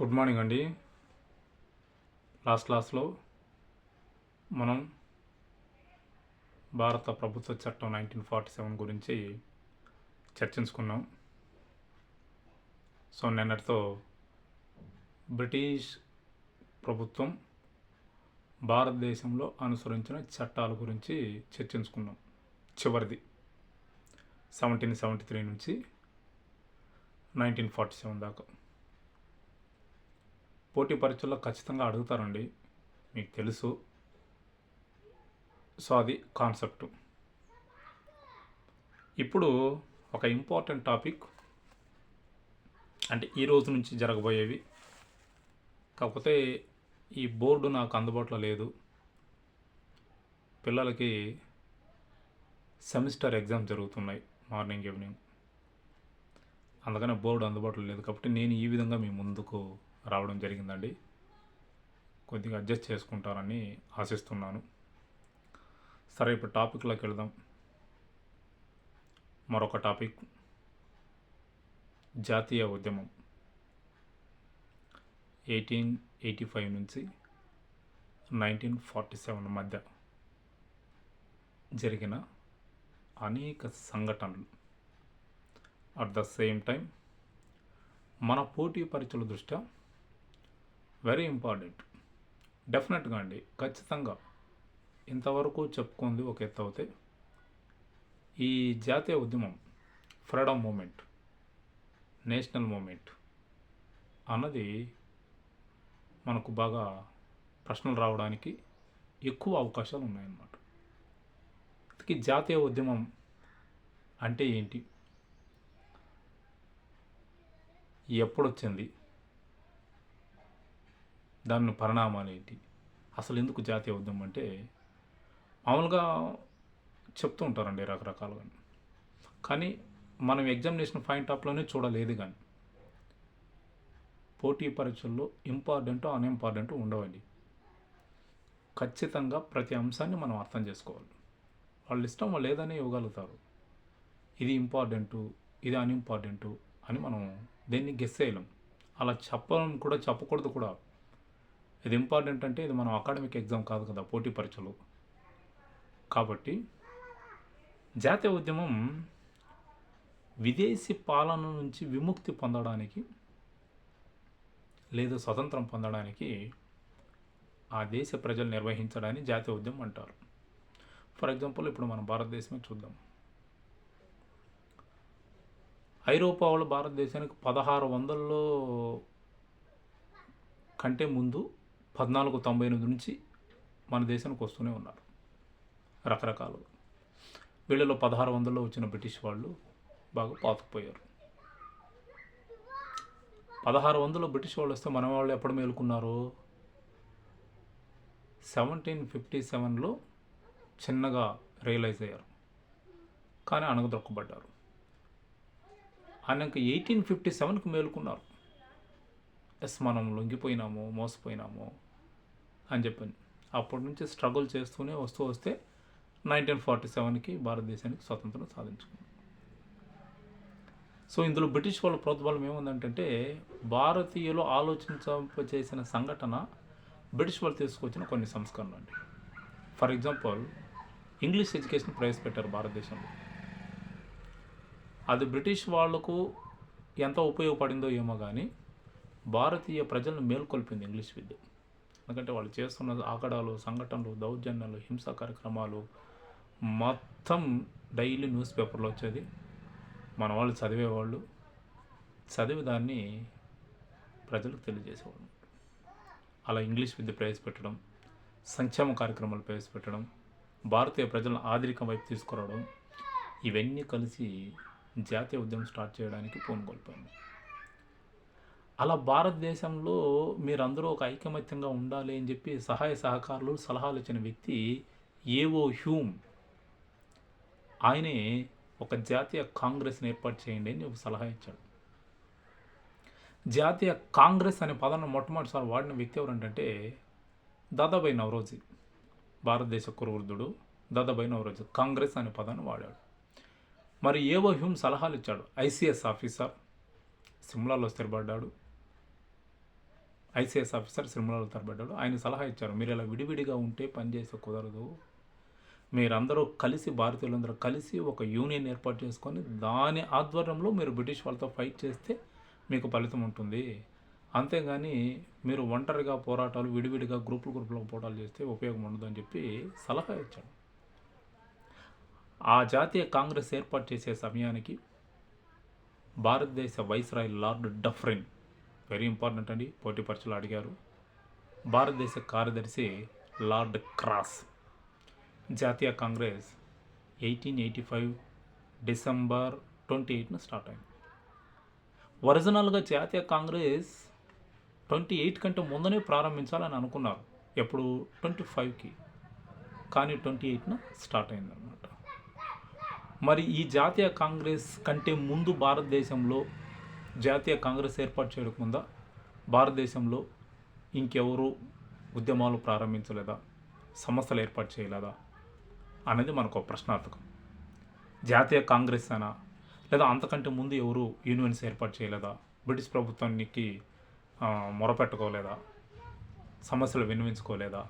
Good morning అండి. Last క్లాస్లో మనం భారత ప్రభుత్వ చట్టం నైన్టీన్ ఫార్టీ సెవెన్ గురించి చర్చించుకున్నాం. సో నిన్నటితో బ్రిటిష్ ప్రభుత్వం భారతదేశంలో అనుసరించిన చట్టాల గురించి చర్చించుకున్నాం. చివరిది సెవెంటీన్ సెవెంటీ త్రీ నుంచి నైన్టీన్ ఫార్టీ సెవెన్ దాకా. పోటీ పరీక్షల్లో ఖచ్చితంగా అడుగుతారండి. మీకు తెలుసు. సో అది కాన్సెప్ట్. ఇప్పుడు ఒక ఇంపార్టెంట్ టాపిక్. అంటే ఈ రోజు నుంచి జరగబోయేవి. కాకపోతే ఈ బోర్డు నాకు అందుబాటులో లేదు. పిల్లలకి సెమిస్టర్ ఎగ్జామ్ జరుగుతున్నాయి మార్నింగ్ ఈవినింగ్. అందుకనే బోర్డు అందుబాటులో లేదు. కాబట్టి నేను ఈ విధంగా మీ ముందుకు రావడం జరిగిందండి. కొద్దిగా అడ్జస్ట్ చేసుకుంటారని ఆశిస్తున్నాను. సరే ఇప్పుడు టాపిక్లోకి వెళదాం. మరొక టాపిక్. జాతీయ ఉద్యమం. ఎయిటీన్ ఎయిటీ ఫైవ్ నుంచి నైన్టీన్ ఫార్టీ సెవెన్ మధ్య జరిగిన అనేక సంఘటనలు. అట్ ద సేమ్ టైం మన పోటీ పరీక్షల దృష్ట్యా వెరీ ఇంపార్టెంట్ డెఫినెట్గా అండి. ఖచ్చితంగా ఇంతవరకు చెప్పుకుంది ఒక ఎత్తు అవుతే ఈ జాతీయ ఉద్యమం ఫ్రీడమ్ మూమెంట్ నేషనల్ మూమెంట్ అన్నది మనకు బాగా ప్రశ్నలు రావడానికి ఎక్కువ అవకాశాలు ఉన్నాయన్నమాట. అందుకే జాతీయ ఉద్యమం అంటే ఏంటి? ఎప్పుడొచ్చింది? దాని పరిణామాలు ఏంటి? అసలు ఎందుకు జాతీయ ఉద్యమం అంటే మామూలుగా చెప్తూ ఉంటారండి రకరకాలుగా. కానీ మనం ఎగ్జామినేషన్ పాయింట్ ఆఫ్లోనే చూడలేదు కానీ పోటీ పరీక్షల్లో ఇంపార్టెంట్ అన్ఇంపార్టెంట్ ఉండవండి. ఖచ్చితంగా ప్రతి అంశాన్ని మనం అర్థం చేసుకోవాలి. వాళ్ళ ఇష్టం వాళ్ళు ఏదని ఇవ్వగలుగుతారు. ఇది ఇంపార్టెంటు ఇది అన్ఇంపార్టెంటు అని మనం దేన్ని గెస్ చేయలేం. అలా చెప్పడం కూడా చెప్పకూడదు కూడా ఇది ఇంపార్టెంట్ అంటే ఇది మనం అకాడమిక్ ఎగ్జామ్ కాదు కదా పోటీ పరీక్షలు. కాబట్టి జాతీయ ఉద్యమం విదేశీ పాలన నుంచి విముక్తి పొందడానికి లేదా స్వతంత్రం పొందడానికి ఆ దేశ ప్రజలు నిర్వహించడాన్ని జాతీయ ఉద్యమం అంటారు. ఫర్ ఎగ్జాంపుల్ ఇప్పుడు మన భారతదేశమే చూద్దాం. ఐరోపా వాళ్ళు భారతదేశానికి పదహారు వందల్లో కంటే ముందు పద్నాలుగు తొంభై ఎనిమిది నుంచి మన దేశానికి వస్తూనే ఉన్నారు. రకరకాలు. వీళ్ళలో పదహారు వందల్లో వచ్చిన బ్రిటిష్ వాళ్ళు బాగా పాతుకుపోయారు. పదహారు వందలు బ్రిటిష్ వాళ్ళు వస్తే మన వాళ్ళు ఎప్పుడు మేలుకున్నారు? సెవెంటీన్ ఫిఫ్టీ సెవెన్లో చిన్నగా రియలైజ్ అయ్యారు. కానీ అణగదొక్కబడ్డారు. ఆయనక ఎయిటీన్ ఫిఫ్టీ సెవెన్కి మేలుకున్నారు. ఎస్ మనం లొంగిపోయినాము మోసపోయినాము. అని చెప్పింది అప్పటి నుంచి స్ట్రగుల్ చేస్తూనే వస్తూ వస్తే నైన్టీన్ ఫార్టీ సెవెన్కి భారతదేశానికి స్వతంత్రం సాధించుకుంది సో ఇందులో బ్రిటిష్ వాళ్ళ ప్రోద్బలం ఏముందంటే భారతీయులు ఆలోచించ చేసిన సంఘటన బ్రిటిష్ వాళ్ళు తీసుకొచ్చిన కొన్ని సంస్కరణలు అండి. ఫర్ ఎగ్జాంపుల్ ఇంగ్లీష్ ఎడ్యుకేషన్ ప్రవేశపెట్టారు భారతదేశంలో. అది బ్రిటిష్ వాళ్ళకు ఎంత ఉపయోగపడిందో ఏమో కానీ భారతీయ ప్రజలను మేల్కొల్పింది ఇంగ్లీష్ విద్య. ఎందుకంటే వాళ్ళు చేస్తున్న ఆకడాలు సంఘటనలు దౌర్జన్యాలు హింసా కార్యక్రమాలు మొత్తం డైలీ న్యూస్ పేపర్లో వచ్చేది. మన వాళ్ళు చదివేవాళ్ళు చదివి దాన్ని ప్రజలకు తెలియజేసేవాళ్ళు. అలా ఇంగ్లీష్ విద్య ప్రవేశపెట్టడం సంక్షేమ కార్యక్రమాలు ప్రవేశపెట్టడం భారతీయ ప్రజలను ఆధునికం వైపు తీసుకురావడం ఇవన్నీ కలిసి జాతీయ ఉద్యమం స్టార్ట్ చేయడానికి పూనుకొల్పాను అలా భారతదేశంలో మీరందరూ ఒక ఐకమత్యంగా ఉండాలి అని చెప్పి సహాయ సహకారులు సలహాలు ఇచ్చిన వ్యక్తి ఏవో హ్యూమ్. ఆయనే ఒక జాతీయ కాంగ్రెస్ని ఏర్పాటు చేయండి అని ఒక సలహా ఇచ్చాడు. జాతీయ కాంగ్రెస్ అనే పదాన్ని మొట్టమొదటిసారి వాడిన వ్యక్తి ఎవరంటే దాదాబాయి నవరోజీ భారతదేశ కురువృద్ధుడు. దాదాబాయి నవరోజీ కాంగ్రెస్ అనే పదాన్ని వాడాడు. మరి ఏవో హ్యూమ్ సలహాలు ఇచ్చాడు? ఐసీఎస్ ఆఫీసర్ సిమ్లాలో స్థిరపడ్డాడు. ఐసీఎస్ ఆఫీసర్ శ్రీమలలో తరబడ్డాడు ఆయన సలహా ఇచ్చారు మీరు ఇలా విడివిడిగా ఉంటే పనిచేసే కుదరదు. మీరందరూ కలిసి భారతీయులందరూ కలిసి ఒక యూనియన్ ఏర్పాటు చేసుకొని దాని ఆధ్వర్యంలో మీరు బ్రిటిష్ వాళ్ళతో ఫైట్ చేస్తే మీకు ఫలితం ఉంటుంది. అంతేగాని మీరు ఒంటరిగా పోరాటాలు విడివిడిగా గ్రూపులు గ్రూపులో పోరాటాలు చేస్తే ఉపయోగం ఉండదు అని చెప్పి సలహా ఇచ్చాడు. ఆ జాతీయ కాంగ్రెస్ ఏర్పాటు చేసే సమయానికి భారతదేశ viceroy lord Dufferin very important అండి. పోటీ పరీక్షలు అడిగారు. భారతదేశ కార్యదర్శి లార్డ్ క్రాస్. జాతీయ Congress eighteen eighty five December twenty ఎయిట్న start అయింది. ఒరిజినల్గా జాతీయ కాంగ్రెస్ ట్వంటీ ఎయిట్ కంటే ముందనే ప్రారంభించాలని అనుకున్నారు. ఎప్పుడు? ట్వంటీ ఫైవ్కి. కానీ ట్వంటీ ఎయిట్న స్టార్ట్ అయిందన్నమాట. మరి ఈ జాతీయ కాంగ్రెస్ కంటే ముందు భారతదేశంలో జాతీయ కాంగ్రెస్ ఏర్పాటు చేయకుండా భారతదేశంలో ఇంకెవరు ఉద్యమాలు ప్రారంభించలేదా? సంస్థలు ఏర్పాటు చేయలేదా? అనేది మనకు ఒక ప్రశ్నార్థకం. జాతీయ కాంగ్రెస్ అయినా లేదా అంతకంటే ముందు ఎవరు యూనియన్స్ ఏర్పాటు చేయలేదా? బ్రిటిష్ ప్రభుత్వానికి మొరపెట్టుకోలేదా? సమస్యలు విన్నవించుకోలేదా?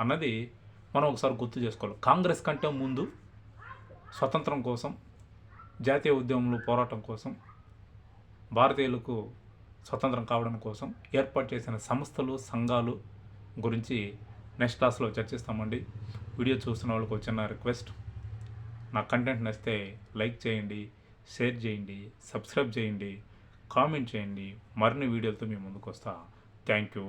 అన్నది మనం ఒకసారి గుర్తు చేసుకోవాలి. కాంగ్రెస్ కంటే ముందు స్వతంత్రం కోసం జాతీయ ఉద్యమంలో పోరాటం కోసం భారతీయులకు స్వతంత్రం కావడం కోసం ఏర్పాటు చేసిన సంస్థలు సంఘాలు గురించి నెక్స్ట్ క్లాస్లో చర్చిస్తామండి. వీడియో చూస్తున్న వాళ్ళకి వచ్చిన రిక్వెస్ట్. నా కంటెంట్ నచ్చితే లైక్ చేయండి షేర్ చేయండి సబ్స్క్రైబ్ చేయండి కామెంట్ చేయండి. మరిన్ని వీడియోలతో మీ ముందుకు వస్తా థ్యాంక్ యూ.